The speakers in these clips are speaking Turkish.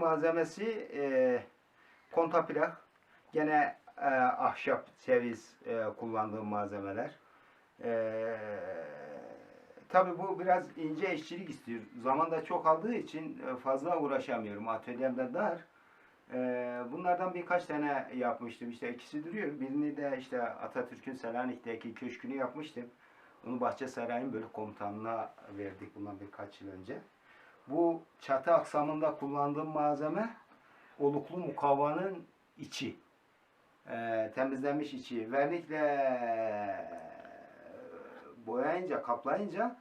malzemesi e, kontaplak. Gene e, ahşap, ceviz e, kullandığım malzemeler. E, tabii bu biraz ince işçilik istiyor. Zaman da çok aldığı için e, fazla uğraşamıyorum. Atölyemde dar. E, bunlardan birkaç tane yapmıştım. İşte ikisi duruyor. Birini de işte Atatürk'ün Selanik'teki köşkünü yapmıştım. Onu Bahçesaray'ın böyle komutanına verdik bundan birkaç yıl önce. Bu çatı aksamında kullandığım malzeme oluklu mukavvanın içi. Ee, temizlenmiş içi. Vernikle boyayınca, kaplayınca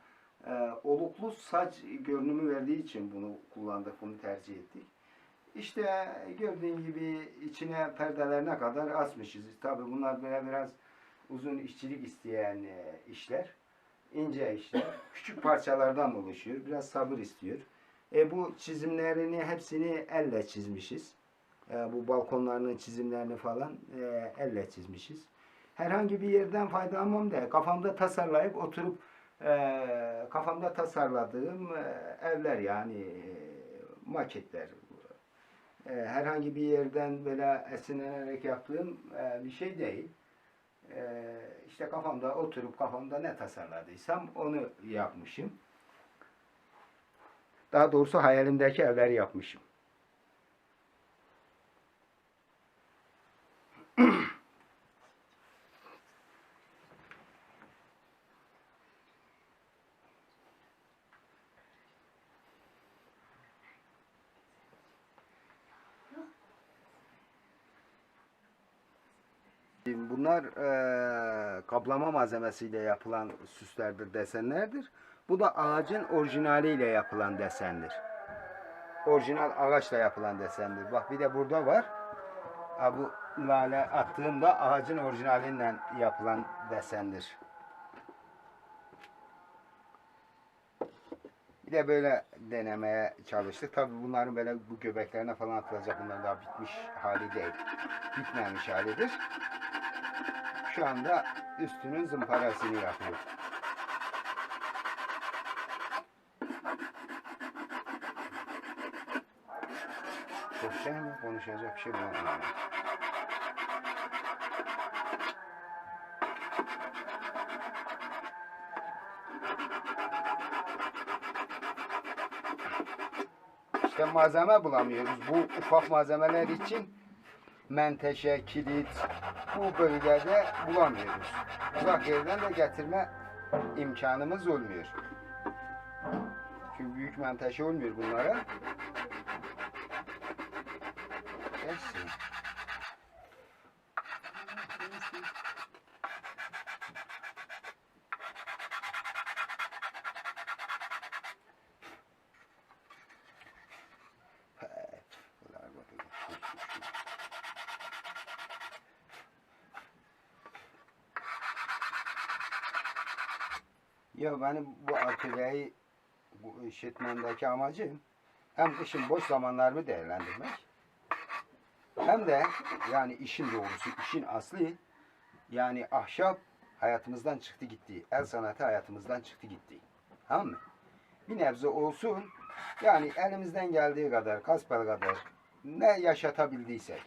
e, oluklu saç görünümü verdiği için bunu kullandık, bunu tercih ettik. İşte gördüğün gibi içine perdelerine kadar asmışız. Tabi bunlar böyle biraz uzun işçilik isteyen e, işler. ince işler. Küçük parçalardan oluşuyor. Biraz sabır istiyor. E bu çizimlerini hepsini elle çizmişiz. E, bu balkonlarının çizimlerini falan e, elle çizmişiz. Herhangi bir yerden faydalanmam da kafamda tasarlayıp oturup e, kafamda tasarladığım e, evler yani e, maketler. E, herhangi bir yerden böyle esinlenerek yaptığım e, bir şey değil. E, işte kafamda oturup kafamda ne tasarladıysam onu yapmışım. Daha doğrusu hayalimdeki evleri yapmışım. Bunlar eee, kaplama malzemesiyle yapılan süslerdir, desenlerdir. Bu da ağacın orijinaliyle yapılan desendir. Orijinal ağaçla yapılan desendir. Bak bir de burada var. Bu lale attığımda ağacın orijinalinden yapılan desendir. Bir de böyle denemeye çalıştık. Tabii bunların böyle bu göbeklerine falan atılacak. Bunlar daha bitmiş hali değil. Bitmemiş halidir. Şu anda üstünün zımparasını yapıyor. Şey mi? Konuşacak bir şey bulamadım. İşte malzeme bulamıyoruz. Bu ufak malzemeler için menteşe, kilit bu bölgede bulamıyoruz. Uzak yerden de getirme imkanımız olmuyor. Çünkü büyük menteşe olmuyor bunlara. Bakayım. Ya benim bu atölyeyi bu işletmemdeki amacım hem kışın boş zamanlarımı değerlendirmek hem de yani işin doğrusu, işin aslı yani ahşap hayatımızdan çıktı gitti. El sanatı hayatımızdan çıktı gitti. Tamam mı? Bir nebze olsun yani elimizden geldiği kadar, kasbel kadar ne yaşatabildiysek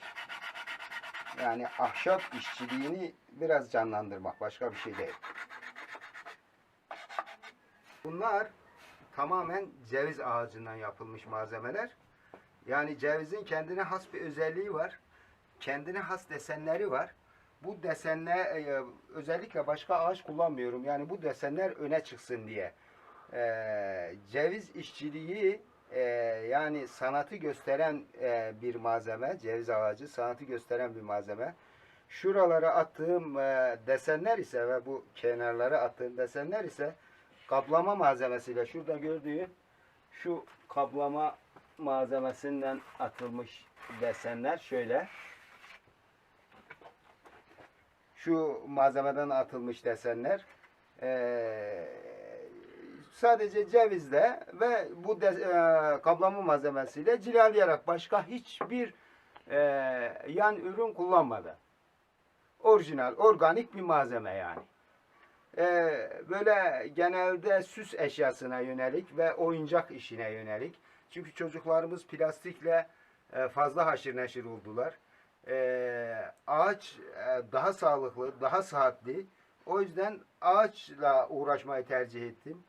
yani ahşap işçiliğini biraz canlandırmak başka bir şey değil. Bunlar tamamen ceviz ağacından yapılmış malzemeler. Yani cevizin kendine has bir özelliği var. Kendine has desenleri var. Bu desenler e, özellikle başka ağaç kullanmıyorum. Yani bu desenler öne çıksın diye. E, ceviz işçiliği e, yani sanatı gösteren e, bir malzeme. Ceviz ağacı sanatı gösteren bir malzeme. Şuralara attığım e, desenler ise ve bu kenarlara attığım desenler ise kaplama malzemesiyle şurada gördüğün şu kaplama malzemesinden atılmış desenler şöyle. Şu malzemeden atılmış desenler eee, sadece cevizle ve bu de, eee, kaplama malzemesiyle cilalayarak başka hiçbir eee, yan ürün kullanmadan. Orijinal, organik bir malzeme yani. Ee, böyle genelde süs eşyasına yönelik ve oyuncak işine yönelik. Çünkü çocuklarımız plastikle e, fazla haşır neşir oldular. E, ağaç e, daha sağlıklı, daha sıhhatli. O yüzden ağaçla uğraşmayı tercih ettim.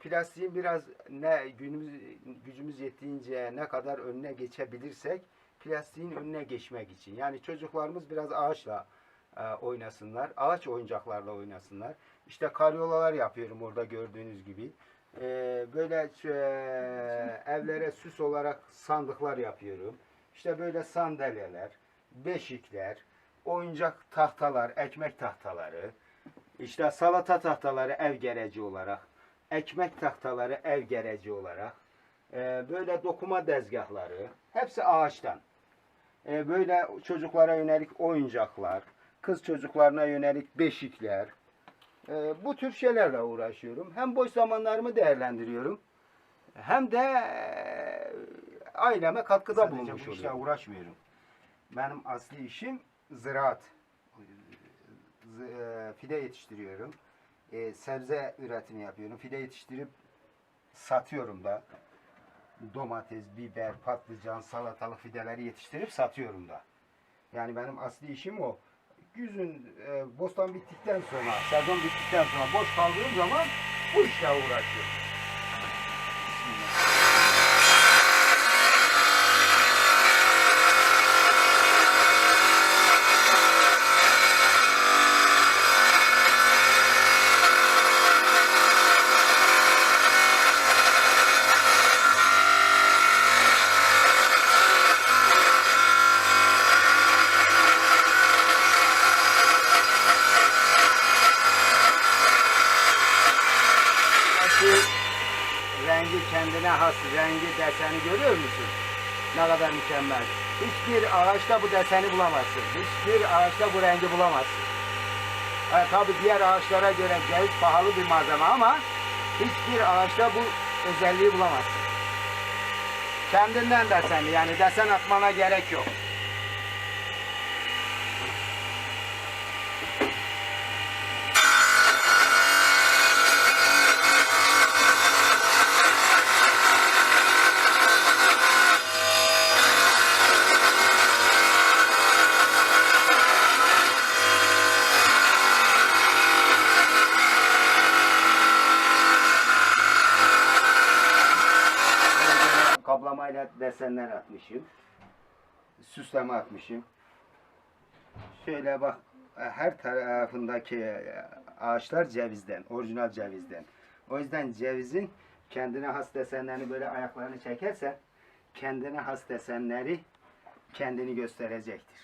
Plastiğin biraz ne günümüz gücümüz yettiğince ne kadar önüne geçebilirsek plastiğin önüne geçmek için. Yani çocuklarımız biraz ağaçla oynasınlar. Ağaç oyuncaklarla oynasınlar. İşte karyolalar yapıyorum orada gördüğünüz gibi. E, böyle e, evlere süs olarak sandıklar yapıyorum. İşte böyle sandalyeler, beşikler, oyuncak tahtalar, ekmek tahtaları, işte salata tahtaları ev gereci olarak, ekmek tahtaları ev gereci olarak, e, böyle dokuma dezgahları, hepsi ağaçtan. E, böyle çocuklara yönelik oyuncaklar, kız çocuklarına yönelik beşikler, e, bu tür şeylerle uğraşıyorum. Hem boş zamanlarımı değerlendiriyorum, hem de e, aileme katkıda Sadece bulunmuş bu işle oluyorum. uğraşmıyorum. Benim asli işim ziraat. Z- e, Fide yetiştiriyorum. E, sebze üretimi yapıyorum. Fide yetiştirip satıyorum da. Domates, biber, patlıcan, salatalık fideleri yetiştirip satıyorum da. Yani benim asli işim o. Güzün e, bostan bittikten sonra, sezon bittikten sonra boş kaldığım zaman bu işle uğraşıyorum. Şu rengi kendine has rengi deseni görüyor musun? Ne kadar mükemmel. Hiçbir ağaçta bu deseni bulamazsın. Hiçbir ağaçta bu rengi bulamazsın. Ha, tabii diğer ağaçlara göre ceviz pahalı bir malzeme ama hiçbir ağaçta bu özelliği bulamazsın. Kendinden desenli yani desen atmana gerek yok. Kaplamayla desenler atmışım. Süsleme atmışım. Şöyle bak her tarafındaki ağaçlar cevizden, orijinal cevizden. O yüzden cevizin kendine has desenlerini böyle ayaklarını çekersen kendine has desenleri kendini gösterecektir.